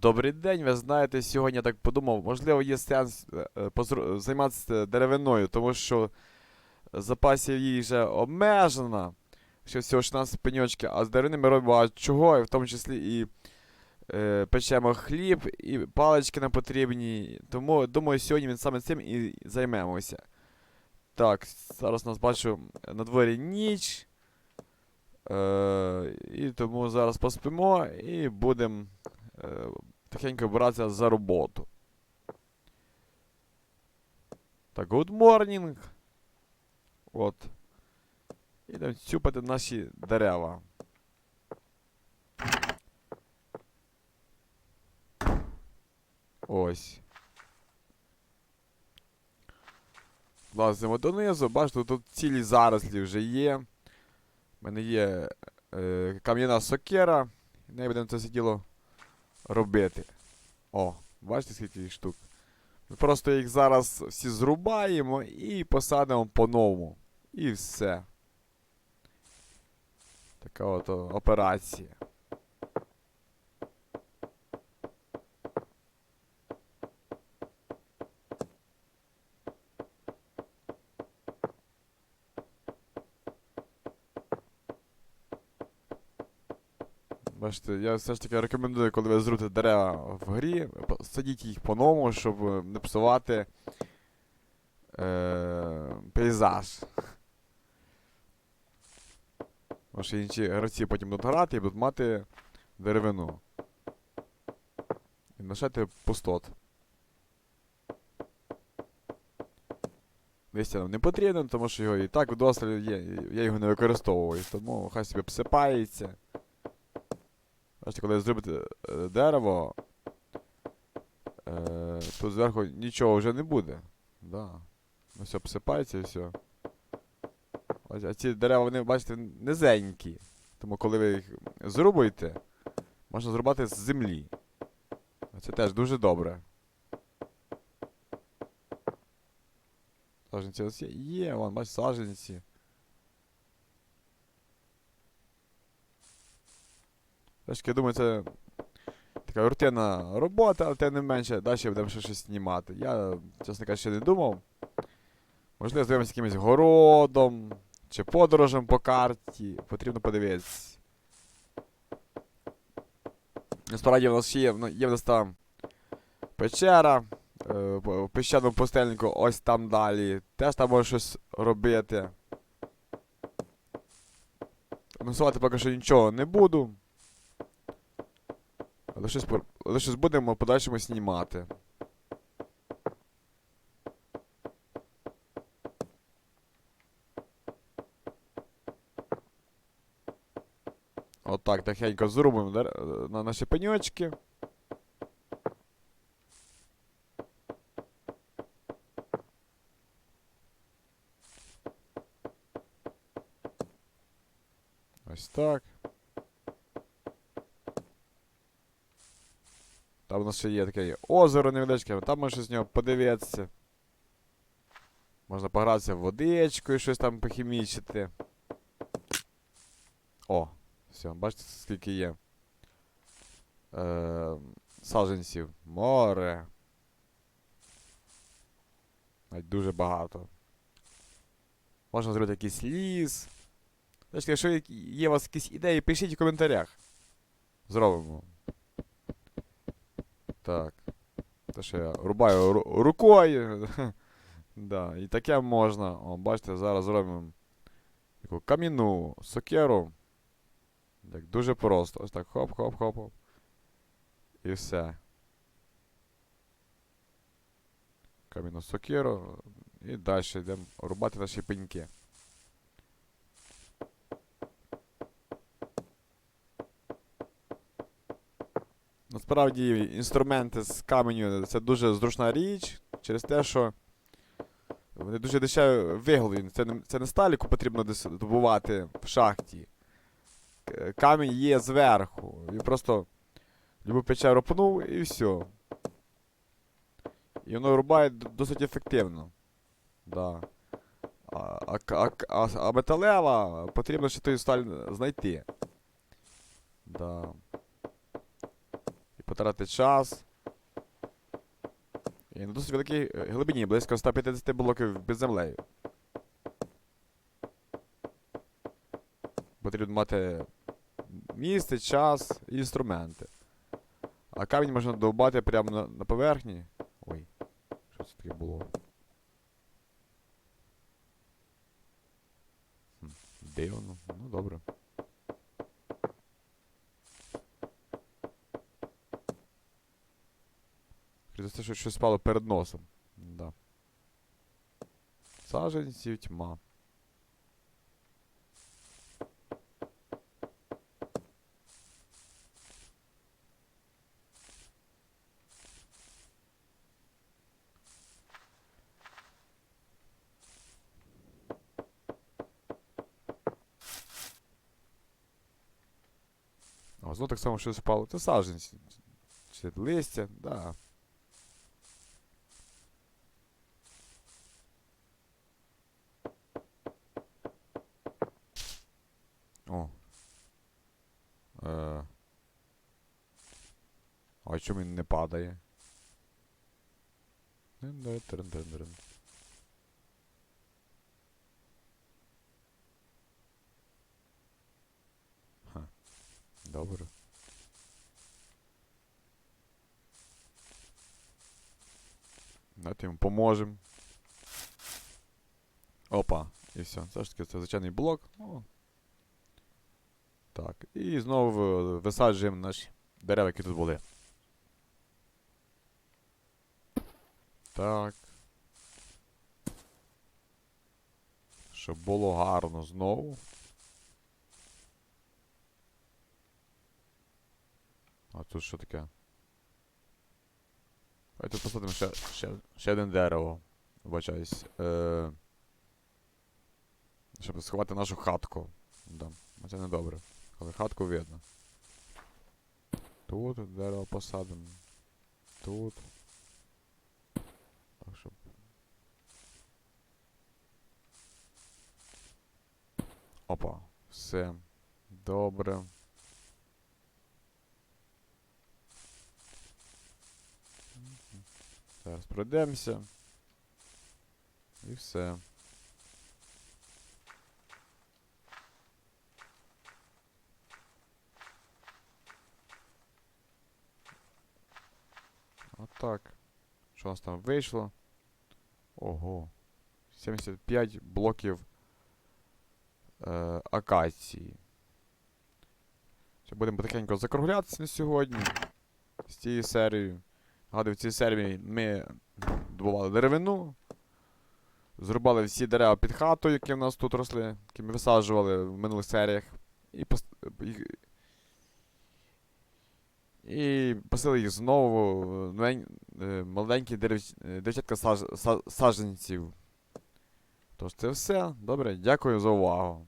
Добрий день, ви знаєте, сьогодні я так подумав, можливо, є сенс е, е, позру- займатися деревиною, тому що запасів її вже обмежено. Ще всього 16 пеньочки, а з деревини ми робимо багато чого, і в тому числі і е, печемо хліб, і палички нам потрібні. Тому думаю, сьогодні він саме цим і займемося. Так, зараз нас бачу на дворі ніч. Е, і тому зараз поспимо і будемо тихенько братися за роботу. Так, good morning. От. Ідемо цюпати наші дерева. Ось. Лазимо донизу, бачите, тут цілі зарослі вже є. У мене є е, кам'яна сокира. І нею будемо це все діло робити. О, бачите, скільки їх штук. Ми просто їх зараз всі зрубаємо і посадимо по-новому. І все. Така от операція. Бачите, я все ж таки рекомендую, коли ви зрути дерева в грі, садіть їх по-новому, щоб не псувати е- пейзаж. Тому що інші гравці потім будуть грати і будуть мати деревину. І лишати пустот. Листя нам не потрібно, тому що його і так вдосталь є, я його не використовую, тому хай собі обсипається. Бачите, коли зробите е, дерево, е, тут зверху нічого вже не буде. Да. Ну все, обсипається і все. Ось, а ці дерева, вони, бачите, низенькі. Тому коли ви їх зрубуєте, можна зрубати з землі. Це теж дуже добре. Саженці ось є, є, вон, бачите, саженці. Трошки, я думаю, це така рутинна робота, але тим не менше, далі будемо ще щось знімати. Я, чесно кажучи, не думав. Можливо, займемося якимось городом чи подорожем по карті. Потрібно подивитися. Насправді в нас ще є, є в нас там печера. е, В піщаному пустельнику ось там далі. Теж там може щось робити. Анонсувати поки що нічого не буду. Але щось, але щось будемо в подальшому знімати. Отак, тихенько е, на наші пеньочки. Ось так. Там у нас ще є таке озеро невеличке, там можна з нього подивитися. Можна погратися водичкою, щось там похімічити. О, все, бачите, скільки є. Е, саджанців. Море. Навіть дуже багато. Можна зробити якийсь ліс. Значить, якщо є у вас якісь ідеї, пишіть в коментарях. Зробимо. Так. Те, що я рубаю ру- рукою. да, і таке можна. О, бачите, зараз зробимо таку кам'яну сокеру. Так, дуже просто. Ось так хоп-хоп-хоп-хоп. І все. Кам'яну сокеру. І далі йдемо рубати наші пеньки. Насправді інструменти з каменю це дуже зручна річ через те, що вони дуже дешеві виголені. Це не, це не сталь, потрібно добувати в шахті. Камінь є зверху. Він просто любу печеру пнув і все. І воно рубає досить ефективно. Да. А, а, а, а, а металева потрібно ще ту сталь знайти. Да. Потратити час. І на досить великій е, глибині, близько 150 блоків під землею. Потрібно мати місце, час і інструменти. А камінь можна довбати прямо на, на поверхні. Ой, що це таке було? Дивно, ну добре. Через те, що щось спало перед носом. Да. Саженців тьма. О, знову так само щось впало. Це саженці. Чи листя, да. О. Е. А чому він не падає? Ха. Добре. Давайте йому поможемо. Опа, і все. Це ж таки це звичайний блок. Ну, так, і знову висаджуємо наші дерева, які тут були. Так. Щоб було гарно знову. А тут що таке? Давайте посадимо ще, ще, ще один дерево. Вибачаюсь. Е, щоб сховати нашу хатку. Да. Це не добре. Але хатку видно. Тут дерево посадимо. Тут. Опа. Все. Добре. Зараз пройдемося. І все. Отак. Що у нас там вийшло? Ого. 75 блоків е, акації. Це будемо потихеньку закруглятися на сьогодні. З цією серією. Нагадую, в цій серії ми добували деревину. Зрубали всі дерева під хатою, які в нас тут росли, які ми висаджували в минулих серіях. І, пос... і... посили їх знову новень... е, маленькі дерев... е, дівчатка саж... са- саджанців. Тож це все. Добре, дякую за увагу.